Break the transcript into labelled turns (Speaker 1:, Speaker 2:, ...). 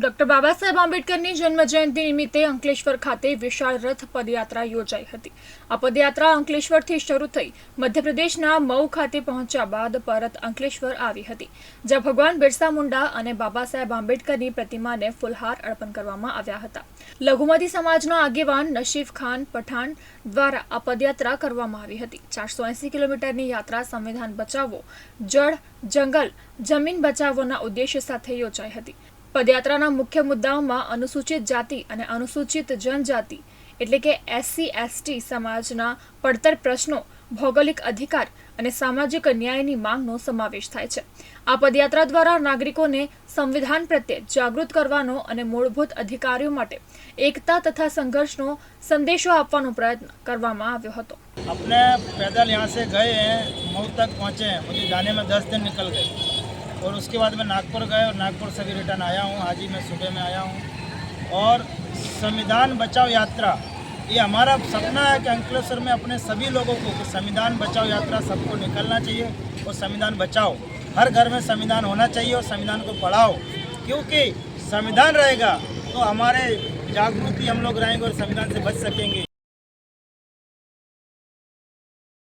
Speaker 1: Doctor Baba Saheb આંબેડકરની જન્મજયંતિ નિમિત્તે અંકલેશ્વર ખાતે વિશાળ રથ પદયાત્રા યોજાઈ હતી. આ પદયાત્રા અંકલેશ્વરથી શરૂ થઈ મધ્યપ્રદેશના મઉ ખાતે પહોંચ્યા બાદ પરત અંકલેશ્વર આવી હતી. જ્યાં ભગવાન બિરસા મુંડા અને બાબા સાહેબ આંબેડકરની પ્રતિમાને ફૂલહાર અર્પણ કરવામાં આવ્યા હતા. લઘુમતી સમાજના આગેવાન નશીફ ખાન પઠાણ દ્વારા આ પદયાત્રા કરવામાં આવી હતી. ચારસો એંસી કિલોમીટરની યાત્રા સંવિધાન બચાવો, જળ, જંગલ, જમીન બચાવોના ઉદ્દેશ્ય સાથે યોજાઈ હતી. પદયાત્રાના મુખ્ય મુદ્દાઓમાં અનુસૂચિત જાતિ અને અનુસૂચિત જનજાતિ એટલે કે એસસી એસટી સમાજના પડતર પ્રશ્નો ભૌગોલિક અધિકાર અને સામાજિક ન્યાયની માંગનો સમાવેશ થાય છે આ પદયાત્રા દ્વારા નાગરિકોને સંવિધાન પ્રત્યે જાગૃત કરવાનો અને મૂળભૂત અધિકારીઓ માટે એકતા તથા સંઘર્ષનો સંદેશો આપવાનો પ્રયત્ન કરવામાં આવ્યો હતો
Speaker 2: अपने पैदल यहाँ से गए हैं मऊ तक पहुँचे हैं मुझे जाने में दस दिन निकल गए और उसके बाद मैं नागपुर गए और नागपुर से भी रिटर्न आया हूँ। आज ही मैं सुबह में आया हूँ। और संविधान बचाओ यात्रा, ये हमारा सपना है कि अंकलेश्वर में अपने सभी लोगों को कि संविधान बचाओ यात्रा सबको निकलना चाहिए और संविधान बचाओ। हर घर में संविधान होना चाहिए और संविधान को पढ़ाओ। क्योंकि संविधान रहेगा तो हमारे जागृति हम लोग रहेंगे और संविधान से बच सकेंगे।